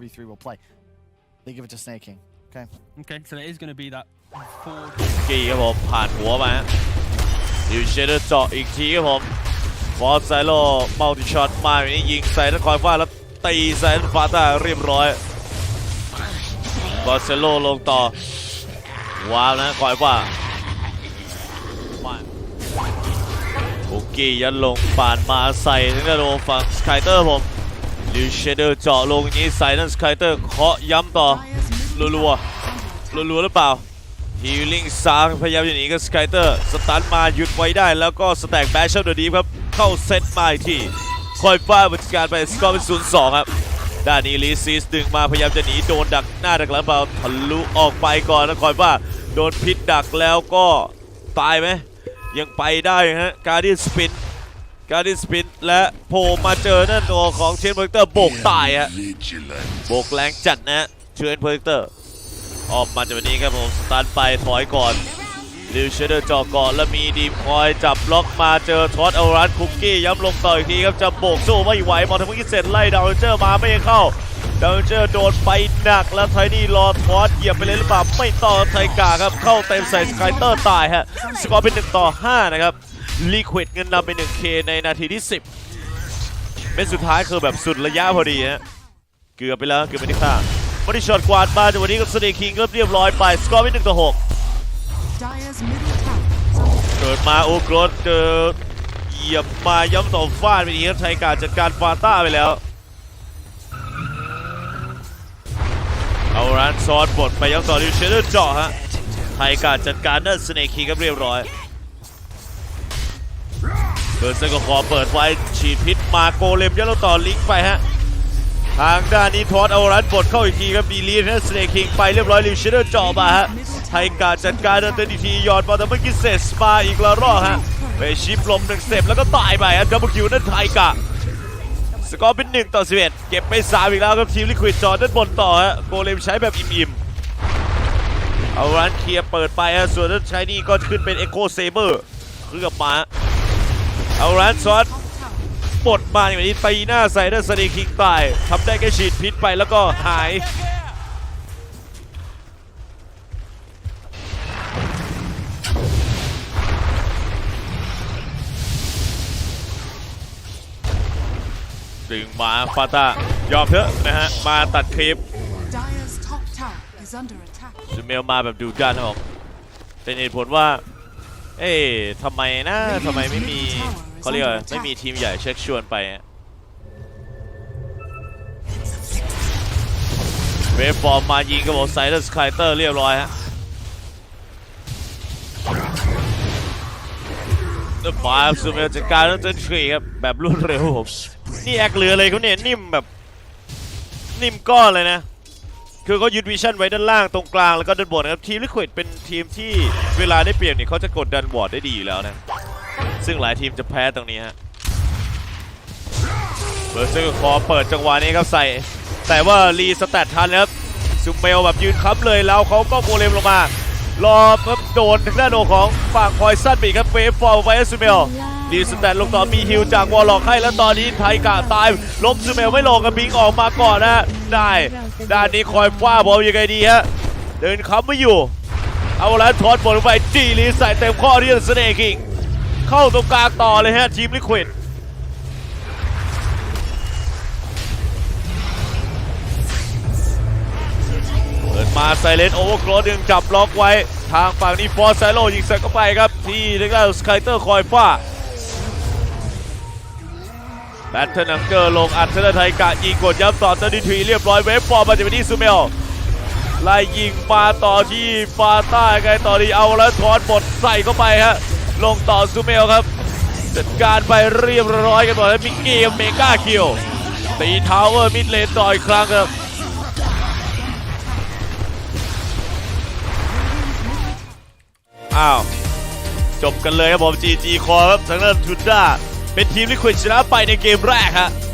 3-3 will play. They give it to Snake King. Okay. Okay, so it is going to be that forward. กี้ครับผมผ่านหัวมาดิวเชเดอร์เจาะอีกทีครับผมฟอสไซโลมัลติช็อตมาอย่างนี้ยิงใส่นักคอยฟ้าแล้วตีใส่นักฟาต้าเรียบร้อยฟอสไซโลลงต่อ ว้าวนะคอยฟ้ามาโอกี้ยันลงปานมาใส่ทั้งกระโดดฝั่งสกายเตอร์ผม ดิวเชเดอร์เจาะลงอย่างนี้ใส่นั่นสกายเตอร์เคาะย้ำต่อรัวๆรัวๆหรือเปล่าฮีลิ่งซางพยายามจะหนีกับสกายเตอร์สตันมาหยุดไว้ได้แล้วก็สแต็กแบชเชอร์เดอะดีครับ เข้าเซตมาอีกทีคอยฟ้าบริการไปสกอร์เป็นศูนย์สองครับ ด้านนี้ลีซีสดึงมาพยายามจะหนีโดนดักหน้าดักหลังเปล่าทะลุออกไปก่อนนะคอยฟ้าโดนพิษดักแล้วก็ตายไหมยังไปได้ฮะการดิสปิน การดิสปินและโผล่มาเจอนั่นตัวของเชนเบอร์เตอร์โบกตายฮะโบกแรงจัดนะเชิญเพอร์เตอร์ ออกมาจากวันนี้ครับผมสตาร์ทไปถอยก่อนลิวเชเดอร์จอก่อนแล้วมีดีมคอยจับล็อกมาเจอทอตเอารันคุกกี้ย้ำลงต่ออีกทีครับจะโบกสู้ไม่ไหวมอทำกิเสร็จไล่ดาวเจอร์มาไม่เข้าดาวเจอร์โดนไปหนักแล้วไทนี่รอทอสเหยียบไปเลยหรือเปล่าไม่ต่อไทกาครับเข้าเต็มใส่สกายเตอร์ตายฮะสกอร์เป็น1ต่อ5นะครับ ลีควิดเงินนำไป 1K ในนาทีที่ 10 เม็ดสุดท้ายคือแบบสุดระยะพอดีฮะเกือบไปแล้วเกือบไปที่ข้างวันนี้ช็อตกวาดมาจากวันนี้กับสเตคิงก็เรียบร้อยไป สกอร์เป็นหนึ่งต่อหกเกิดมาโอ้กรธเจอเหยียบมาย้ำต่อฟาดไปนี้ครับไทยการจัดการฟาต้าไปแล้วเอาร้านซอสบดไปย้ำต่อดิวเชเดอร์เจาะฮะไทยการจัดการด้านสเนคิงก็เรียบร้อย เบิร์ดเซอร์ก็ขอเปิดไว้ฉีดพิษมาโกเลมยัดล้วต่อลิงก์ไปฮะทางด้านนี้ทอดเอารันบดเข้าอีกทีครับมีลีนสเนคิงไปเรียบร้อยลิวเชเดอร์จาะมาฮะไทกาจัดการเดินเต็มทีหยอดบอลแต่เมื่อกี้เซสมาอีกละรอบฮะไปชิปลมหนึ่งเต็ปแล้วก็ตายไปฮะดับเบิลคิวนั่นไทกะสกอร์เป็น 1 ต่อ 11 เก็บไป 3 อีกแล้วครับทีมลิควิดจอด้านบนต่อฮะโกเลมใช้แบบอิ่มๆเอารันเคลียร์เปิดไปฮะส่วนด้านใช้นี่ก็ขึ้นเป็นเอ็กโคเซเบอร์เคลือบมา เอารันซอส top tower. ปลดมาอย่างนี้ตีหน้าใส่ด้านสเนคิงตายทำได้แค่ฉีดพิษไปแล้วก็หายดึงมาฟาตายอมเถอะนะฮะ มาตัดคลิป Dyer's top tower is under attack. ซูเมลมาแบบดูดันครับผมเป็นเหตุผลว่า เอ๊ะทำไมนะทำไมไม่มีเขาเรียกว่าไม่มีทีมใหญ่เช็คชวนไปอะเวฟฟอร์มมายิงกระบอกไซเดอร์สไคเตอร์เรียบร้อยฮะแล้วมาซูเมลจัดการแล้วเจนทรีครับแบบรวดเร็วผมนี่แอคเรือเลยเขาเนี่ยนิ่มแบบนิ่มก้อนเลยนะ คือเขายึดวิชั่นไว้ด้านล่างตรงกลางแล้วก็ด้านบนนะครับทีมลิควิดเป็นทีมที่เวลาได้เปรียบเนี่ยเขาจะกดดันวอร์ดได้ดีอยู่แล้วนะ ซึ่งหลายทีมจะแพ้ตรงนี้ฮะเบอร์ซึคอเปิดจังหวะนี้ครับใส่ แต่ว่ารีสแตททันนะครับซูเมลแบบยืนค้ำเลยแล้วเขาก็โกเลมลงมา รอครับโดนทางด้านโดของฝั่งพอยซันบีครับเวฟฟอร์ไวซูเมลรีสแตทลงต่อมีฮิวจากวอลล็อกให้แล้วตอนนี้ไทยกะตายล้มซูเมลไม่ลงกับบิงออกมาก่อนนะได้ด้านนี้คอยฟ้าบอลยังไงดีฮะเดินค้ำไม่อยู่ เอาแล้วทอดบอลไปจีรีใส่เต็มข้อที่สเนคิงเข้าตรงกลางต่อเลยฮะทีมลิควิด ไซเลนโอเวอร์โกรดยังจับล็อกไว้ ทางฝั่งนี้ฟอร์ไซโลยิงใส่เข้าไปครับ ที่ทางด้านสกายเตอร์คอยฟ้าแบทเทิลนังเกอร์ลงอัดเทเลไทยกะยิงกดย้ำต่อเตอร์ดีทรีเรียบร้อยเวฟฟอร์มาจากที่ซูเมลไล่ยิงมาต่อที่ฟาต้าไงต่อดีเอาแล้วทอนบทใส่เข้าไปฮะลงต่อซูเมลครับจัดการไปเรียบร้อยกันหมดแล้วมิกกี้กับเมกาคิวตีทาวเวอร์มิดเลนต่ออีกครั้งครับ อ้าว จบกันเลยครับผม GG คอครับทางด้านทุนด้าเป็นทีมที่ควรชนะไปในเกมแรกฮะ